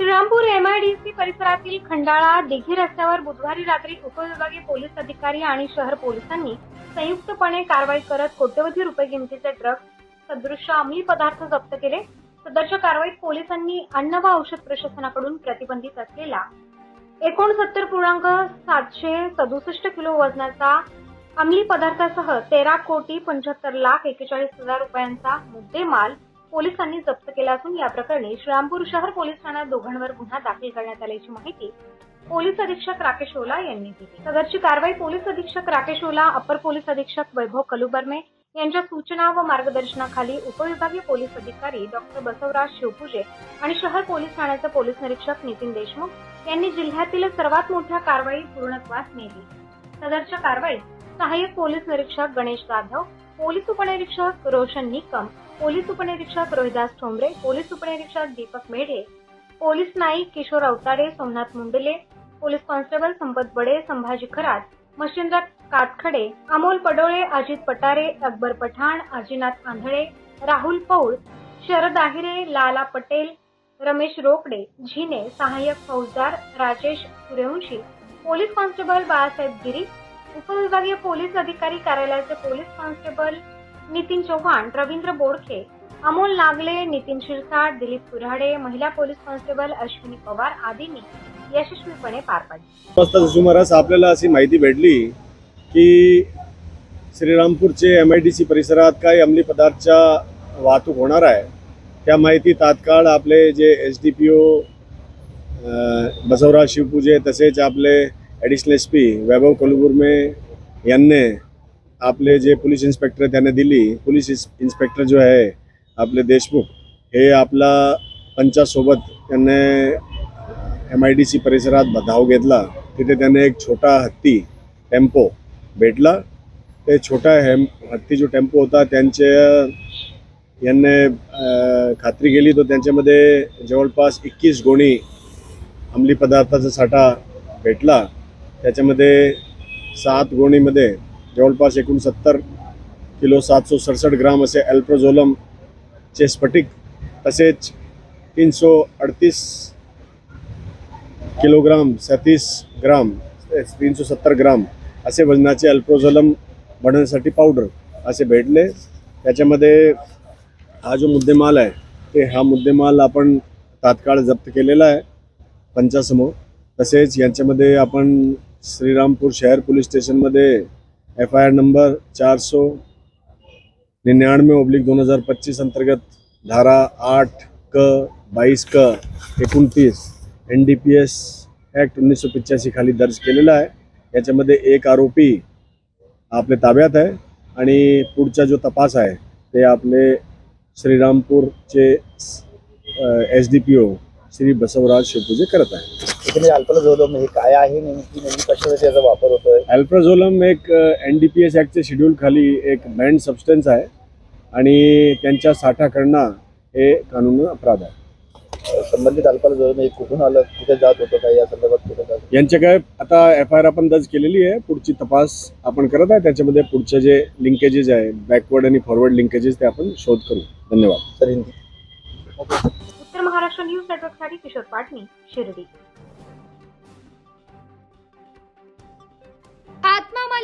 Shrirampur MIDC परिसरातील खंडाळा दिघी रस्त्यावर बुधवारी रात्री उपविभागीय पोलीस अधिकारी आणि शहर पोलिसांनी संयुक्तपणे कारवाई करत कोट्यवधी रुपये किमतीचे ड्रग्ज सदृश्य अंमली पदार्थ जप्त केले. सदरच्या कारवाईत पोलिसांनी अन्न व औषध प्रशासनाकडून प्रतिबंधित असलेला एकोणसत्तर पूर्णांक सातशे सदुसष्ट किलो वजनाचा अंमली पदार्थासह तेरा कोटी पंच्याहत्तर लाख एकेचाळीस हजार रुपयांचा मुद्देमाल पोलिसांनी जप्त केला असून या प्रकरणी श्रीरामपूर शहर पोलीस ठाण्यात दोघांवर गुन्हा दाखल करण्यात आल्याची माहिती पोलीस अधीक्षक राकेश ओला यांनी दिली. सदरची कारवाई पोलीस अधीक्षक राकेश ओला अपर पोलीस अधीक्षक वैभव कलुबर्मे यांच्या सूचना व मार्गदर्शनाखाली उपविभागीय पोलीस अधिकारी डॉक्टर बसवराज शिवपूजे आणि शहर पोलीस ठाण्याचे पोलीस निरीक्षक नितीन देशमुख यांनी जिल्ह्यातील सर्वात मोठ्या कारवाई पूर्णत्वास नेली. सदरच्या कारवाईत सहाय्यक पोलीस निरीक्षक गणेश जाधव पोलीस उपनिरीक्षक रोशन निकम पोलीस उपनिरीक्षक रोहिदास ठोंबरे पोलीस उपनिरीक्षक Deepak Medhe police Naik Kishor Awtade Somnath Mundle police constable Sampat Bade Sambhaji Kharat मशिंद्र Katkhade Amol Padole Ajit Patare Akbar Pathan Ajinath आंधळे राहुल पौळ शरद आहिरे लाला पटेल रमेश रोकडे झिने सहाय्यक फौजदार राजेश सूर्यवंशी पोलीस कॉन्स्टेबल बाळासाहेब गिरी उपविभागीय पोलीस अधिकारी कार्यालयाचे पोलीस कॉन्स्टेबल नितीन चव्हाण रवींद्र बोडखे अमोल नागले नितीन शिरसाट दिलीप कुऱ्हाडे महिला पोलीस कॉन्स्टेबल अश्विनी पवार आदींनी यशस्वीपणे पार पाडली. सुमारास आपल्याला अशी माहिती भेटली की श्रीरामपूरचे एम आय डी सी परिसरात काही अंमली पदार्थच्या वाहतूक होणार आहे. त्या माहिती तात्काळ आपले जे S D P O Basavraj Shivpuje तसेच आपले additional S P Vaibhav Kaluburme यांनी आपले जे पोलीस इन्स्पेक्टर त्याने त्यांना दिली. पोलीस इन्स्पेक्टर जो आहे आपले देशमुख हे आपला पंचासोबत त्यांनी एम आय डी सी परिसरात धाव घेतला. तिथे त्याने एक छोटा हत्ती टेम्पो भेटला. ते छोटा हेम हत्ती जो टेम्पो होता त्यांचे यांनी खात्री केली. तर त्यांच्यामध्ये जवळपास एकवीस गोणी अंमली पदार्थाचा साठा भेटला. त्याच्यामध्ये सात गोणीमध्ये जवळपास एकूण सत्तर किलो सातशे सडसष्ट ग्राम असे अल्प्रोझोलमचे स्फटिक तसेच तीनशे अडतीस किलोग्राम सतीस ग्राम तीनशे सत्तर ग्राम असे वजनाचे अल्प्रोझोलम बनवण्यासाठी पावडर असे भेटले. त्याच्यामध्ये हा जो मुद्देमाल आहे ते हा मुद्देमाल आपण तात्काळ जप्त केलेला आहे पंचासमोर. तसेच यांच्यामध्ये आपण श्रीरामपूर शहर पोलीस स्टेशनमध्ये एफ आय आर नंबर चारशे निन्यानवे ओब्लिक दोन हजार पच्चीस अंतर्गत धारा आठ क बाईस क एकोणतीस N D P S act उन्नीसशे पिच्याऐंशी खाली दर्ज केलेला आहे. याच्यामध्ये एक आरोपी आपल्या ताब्यात आहे आणि पुढचा जो तपास आहे ते आपले श्रीरामपूरचे S D P O Shri Basavraj Shepuje करत आहे. इथे अल्पलझोलम हे काय आहे नेमकी? नेमकी कशासाठी याचा वापर होतोय? अल्प्राझोलम एक एन डी पी एस ॲक्टच्या शेड्यूल खाली एक बँड सबस्टन्स आहे आणि त्यांच्या साठा करणं हे कानून अपराध आहे. संबंधित अल्पलझोलम हे कुठून आलं? कुठे जात होतं? काय या संदर्भात कुठे जात यांच्या काय आता एफ आय आर आपण दर्ज केलेली आहे. पुढची तपास आपण करत आहे. त्याच्यामध्ये पुढचे जे लिंकेजेस आहे बॅकवर्ड आणि फॉरवर्ड लिंकेजेस ते आपण शोध करू. धन्यवाद. सर हिंदी. उत्तर महाराष्ट्र न्यूज नेटवर्कसाठी किशोर पाटणी शिर्डी.